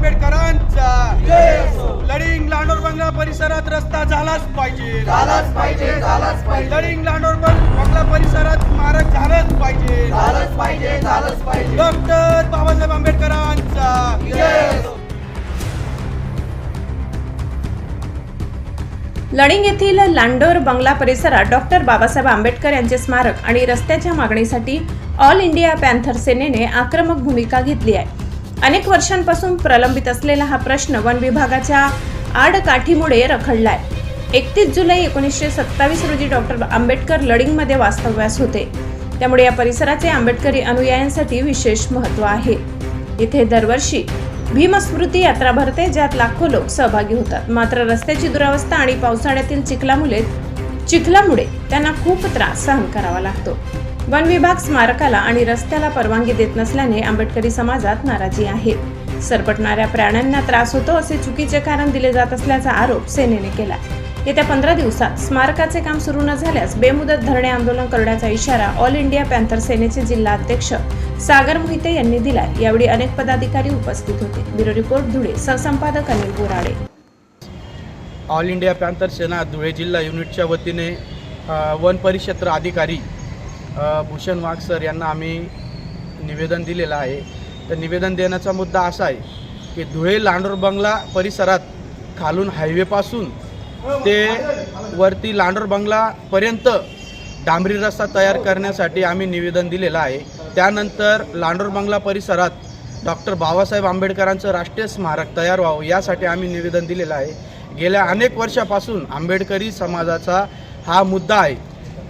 आंबेडकरांचा. लांडोर बंगला परिसरात रस्ता झालाच पाहिजे. झालाच पाहिजे झालाच पाहिजे. लांडोर बंगला परिसरात स्मारक झालंच पाहिजे. झालंच पाहिजे झालंच पाहिजे. डॉक्टर बाबासाहेब आंबेडकरांचा. लडिंग येथील लांडोर बंगला परिसरात डॉक्टर बाबासाहेब आंबेडकर यांचे स्मारक आणि रस्त्याच्या मागणीसाठी ऑल इंडिया पॅन्थर सेनेने आक्रमक भूमिका घेतली आहे. अनेक वर्षांपासून प्रलंबित असलेला हा प्रश्न वन विभागाच्या आडकाठीमुळे रखडलाय. एकतीस जुलै एकोणीसशे सत्तावीस रोजी डॉक्टर आंबेडकर लडिंगमध्ये वास्तव्यास होते. त्यामुळे या परिसराचे आंबेडकरी अनुयायांसाठी विशेष महत्त्व आहे. इथे दरवर्षी भीमस्मृती यात्रा भरते ज्यात लाखो लोक सहभागी होतात. मात्र रस्त्याची दुरावस्था आणि पावसाळ्यातील चिखलामुळे चिखलामुळे त्यांना खूप त्रास सहन करावा लागतो. वन विभाग स्मारकाला आणि रस्त्याला परवानगी देत नसल्याने आंबेडकरी समाजात नाराजी आहे. सरपटणाऱ्या प्राण्यांना त्रास होतो असे चुकीचे कारण दिले जात असल्याचा आरोप सेनेने केला येत्या पंधरा दिवसात स्मारकाचे काम सुरू न झाल्यास बेमुदत धरणे आंदोलन करण्याचा इशारा ऑल इंडिया पॅन्थर सेनेचे जिल्हा अध्यक्ष सागर मोहिते यांनी दिला यावेळी अनेक पदाधिकारी उपस्थित होते. Bureau report Dhule सहसंपादक Anil Borade. All India panther Sena Dhule जिल्हा युनिटच्या वतीने वन परिक्षेत्र अधिकारी भूषण वाघ सर यांना आम्ही निवेदन दिलेलं आहे. तर निवेदन देण्याचा मुद्दा असा आहे की धुळे लांडोर बंगला परिसरात खालून हायवेपासून ते वरती लांडोर बंगलापर्यंत डांबरी रस्ता तयार करण्यासाठी आम्ही निवेदन दिलेलं आहे. त्यानंतर लांडोर बंगला परिसरात डॉक्टर बाबासाहेब आंबेडकरांचं राष्ट्रीय स्मारक तयार व्हावं यासाठी आम्ही निवेदन दिलेलं आहे. गेल्या अनेक वर्षापासून आंबेडकरी समाजाचा हा मुद्दा आहे.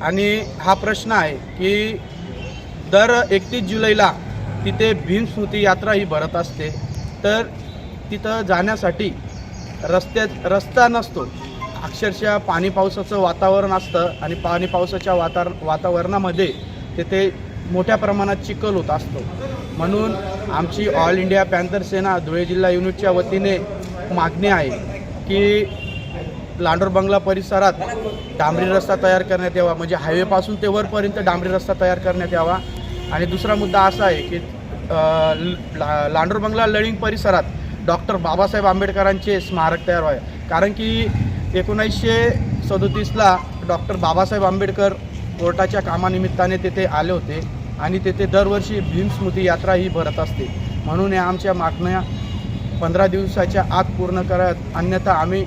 आणि हा प्रश्न आहे की दर एकतीस जुलैला तिथे भीमस्मृती यात्रा ही भरत असते. तर तिथं जाण्यासाठी रस्त्यात रस्ता नसतो. अक्षरशः पाणी पावसाचं वातावरण असतं आणि पाणी पावसाच्या वाता वातावरणामध्ये तिथे मोठ्या प्रमाणात चिखल होत असतो. म्हणून आमची all India panther Sena Dhule जिल्हा युनिटच्या वतीने मागणी आहे की लांडोर बंगला परिसरात डांबरी रस्ता तयार करण्यात यावा म्हणजे हायवेपासून ते वरपर्यंत डांबरी रस्ता तयार करण्यात यावा. आणि दुसरा मुद्दा असा आहे की ला लांडोर बंगला लळिंग परिसरात डॉक्टर बाबासाहेब आंबेडकरांचे स्मारक तयार व्हावे. कारण की एकोणीसशे सदोतीसला डॉक्टर बाबासाहेब आंबेडकर कोर्टाच्या कामानिमित्ताने तेथे आले होते आणि तेथे दरवर्षी भीमस्मृती यात्रा ही भरत असते. म्हणून या आमच्या मागण्या पंधरा दिवसाच्या आत पूर्ण करत अन्यथा आम्ही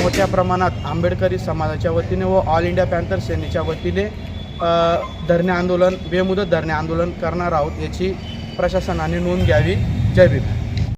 मोठ्या प्रमाणात आंबेडकरी समाजाच्या वतीने व ऑल इंडिया पॅन्थर सेनेच्या वतीने धरणे आंदोलन बेमुदत धरणे आंदोलन करणार आहोत याची प्रशासनाने नोंद घ्यावी. जय भीम.